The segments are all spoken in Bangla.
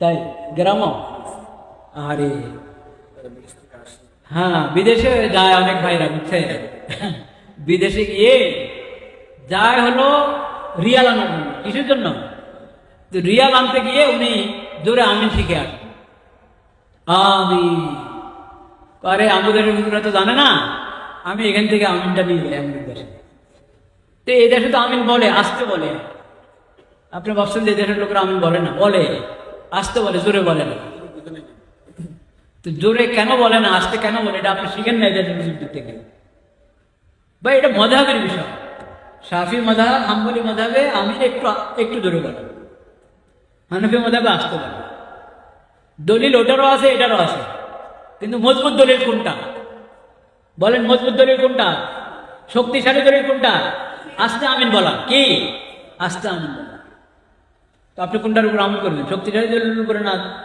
তাই গ্রাম? আরে। আসে। হ্যাঁ বিদেশে যায় অনেক ভাইরা বুঝছে বিদেশে গিয়ে যায় হলো রিয়াল আনার জন্য কিসের জন্য? তো রিয়াল আনতে গিয়ে উনি জোরে আমিন শিখে আসেন। আমি আরে আমাদের তো জানে না। আমি এখান থেকে আমিনটা নিয়ে যাই আমাদের দেশে। তো এই দেশে তো আমিন বলে, আসতে বলে। আপনি ভাবছেন যে দেশের লোকেরা আমিন বলে না, বলে। আসতে বলে, জোরে বলে না। তো জোরে কেন বলে না, আসতে কেন বলে, এটা আপনি শিখেন না এদের যুদ্ধ থেকে। বা এটা মজাবের বিষয়। সাফি মজাব, হাম্বলি মজাবে আমি একটু একটু জোরে বলে। হানফি মজাবে, আসতে বলে। দলিল ওটারও আছে, এটারও আছে। কিন্তু মজবুত দলিল কোনটা? বলেন মজবুত দলিল কোনটা? শক্তিশালী দলিল কোনটা? আস্তে আমিন বলা। কি? আস্তে আমিন বলা। তো আপনি কোনটার উপর আমল করবেন? শক্তিশালী দলিলের উপরে না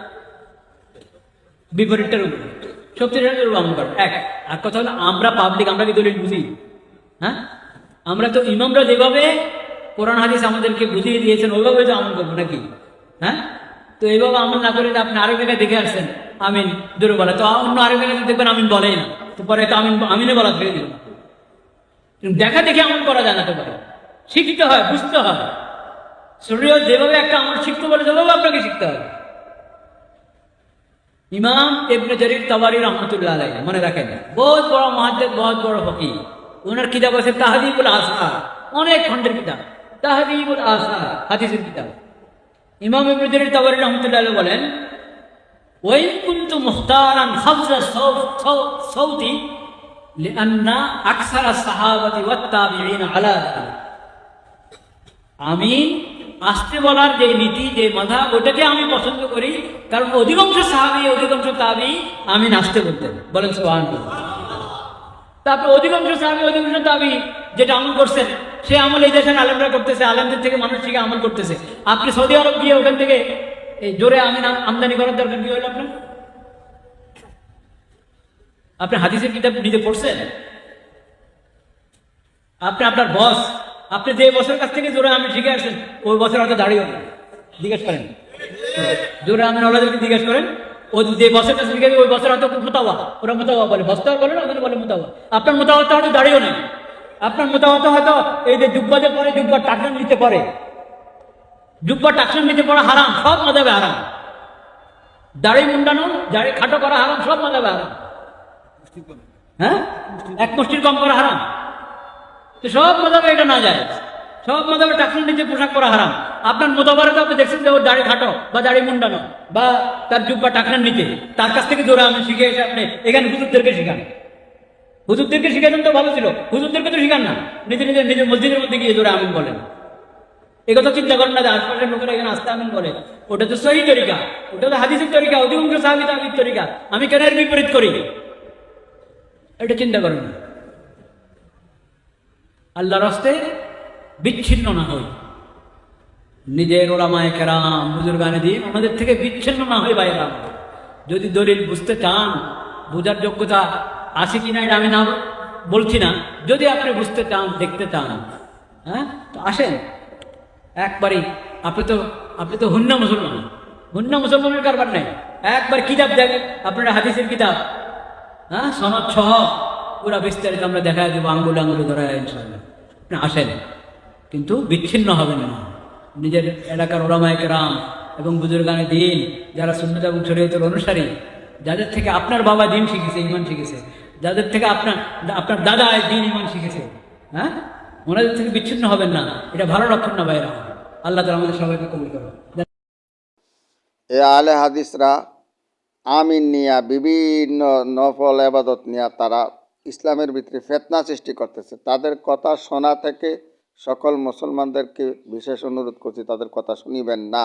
বিপরীতটার উপরে? শক্তিশালী উপর আমল করেন এক। আর কথা হলো, আমরা পাবলিক আমরা কি দলিল বুঝি? হ্যাঁ? আমরা তো ইমামরা যেভাবে কোরআন, হাদিস আমাদেরকে বুঝিয়ে দিয়েছেন, ওইভাবে তো আমল করব নাকি? হ্যাঁ? তো এইভাবে আমল না করে আপনি আরেক জায়গায় দেখে আসছেন, আমিন, দূরে বলে। তো অন্য আরেক জায়গায় দেখবেন আমিন বলেই না। তো পরে তো আমিন আমিনে বলা ছেড়ে দিল। দেখা দেখে আমল করা যায় না তো পারে শিখতে হয়, বুঝতে হয়। শরীর যেভাবে একটা আমল শিখতে বলে সেভাবে আপনাকে শিখতে হবে। ইমাম ইবনে জরির তাবারি রহমতুল্লাহ আলাই মনে রাখেন। বহুত বড় মহাদ্দেব বহুত বড় ফকি ওনার কিতাব আছে তাহদিবুল আসার অনেক খণ্ডের কিতাব। তাহদিবুল আসার হাদিসের কিতাব। ইমাম ইবনে জরির তাবারি রহমতুল্লাহ আলাই বলেন, ওয়াইন কুনতু মুখতারান খাফজা সৌতি আমি আসতে বলার যে নীতি, যে মাধা ওটাকে আমি পছন্দ করি। কারণ অধিকাংশ সাহাবি, অধিকাংশ তাবি আমি নাচতে বলতেন বলেন সোহান তারপর অধিকাংশ সাহাবি, অধিকাংশ তাবি যেটা আমল করছেন সে আমল এই দেশের আলেমরা করতেছে, আলেমদের থেকে মানুষ থেকে আমল করতেছে। আপনি সৌদি আরব গিয়ে ওখান থেকে জোরে আমি আমদানি করার দরকার কি হলো আপনার? আপনি হাদিসের কিতাব নিজে পড়ছেন? আপনি আপনার বস, আপনি যে বছর কাছ থেকে জোরে আমি শিখে আসছেন, ওই বছর হয়তো দাঁড়িয়ে না জিজ্ঞেস করেন। জোরে আমি ওনাদেরকে জিজ্ঞেস করেন, ও যে বছর কাছে শিখে ওই বছর হয়তো মোতাওয়া, ওরা মোতাওয়া বলে। বস্তা বলে না ওখানে বলে মোতাওয়া। আপনার মোতাওয়াতে হয়তো দাঁড়িয়েও নেই। আপনার মোতাওয়াতে হয়তো এই যে জুব্বাতে পরে জুব্বা টাকন নিতে পারে জুব্বা টাকন নিতে পড়া হারাম, সব মজাবে হারাম। দাড়ি মুন্ডানো, দাড়ি খাটো করা হারাম, সব মজাবে হারাম। হ্যাঁ? এক মুষ্টির কম করা হারাম। তো সব মজাবে এটা না যায় সব মজাবে টাকসুন নিচে পোশাক পরা হারাম। আপনার মোতাবারে তো আপনি দেখছেন যে ওর দাড়ি খাটো বা দাড়ি মুন্ডানো বা তার যুগ বা টাকনার নিচে। তার কাছ থেকে জোরে আমি শিখে এসে আপনি এখানে হুজুরদেরকে শিখান। হুজুরদেরকে শিখাতেন তো ভালো ছিল। হুজুরদেরকে তো শিখান না। নিজে নিজের নিজের মসজিদের মধ্যে গিয়ে জোরে আমিন বলেন। এ কথা চিন্তা করেন না যে আশপাশের লোকেরা এখানে আসতে আমিন বলে। ওটা তো সহি তরিকা। ওটা তো হাদিসের তরিকা অধিকাংশ সাহাবি তাবির তরিকা। আমি কেন এর বিপরীত করি? এটা চিন্তা করেন আল্লাহর হস্তে বিচ্ছিন্ন না হই নিজের ওলামায় কেরাম, বুজুর্গানে দিয়ে আমাদের থেকে বিচ্ছিন্ন না হই বাইরা যদি দলিল বুঝতে চান, বোঝার যোগ্যতা আছে কিনা এটা আমি না বলছি না। যদি আপনি বুঝতে চান, দেখতে চান হ্যাঁ তো আসেন। একবারই, আপনি তো আপনি তো হুন্না মুসলমান। হুন্না মুসলমানের কারবার নেই। একবার কিতাব দেখেন, আপনারা হাদিসের কিতাব। হ্যাঁ সনদ সহ পুরা বিস্তারিত আমরা দেখা দেবো, আঙ্গুল আঙ্গুলে ধরা ইনশাল্লাহ আসেন। কিন্তু বিচ্ছিন্ন হবে না। নিজের এলাকার ওলামায়ক রাম এবং বুজুর্গানে দিন, যারা সুন্নত এবং শরীয়তের অনুসারী, যাদের থেকে আপনার বাবা দিন শিখেছে, ইমান শিখেছে, যাদের থেকে আপনার আপনার দাদা দিন ইমান শিখেছে হ্যাঁ? ওনাদের থেকে বিচ্ছিন্ন হবেন না। এটা ভালো লক্ষণ না বাইরা আল্লাহ তালা আমাদের সবাইকে কবুল করো এ আলে হাদিসরা আমিন নিয়া, বিভিন্ন নফল আবাদত নিয়া তারা ইসলামের ভিতরে ফেতনা সৃষ্টি করতেছে। তাদের কথা শোনা থেকে সকল মুসলমানদেরকে বিশেষ অনুরোধ করছি, তাদের কথা শুনিবেন না।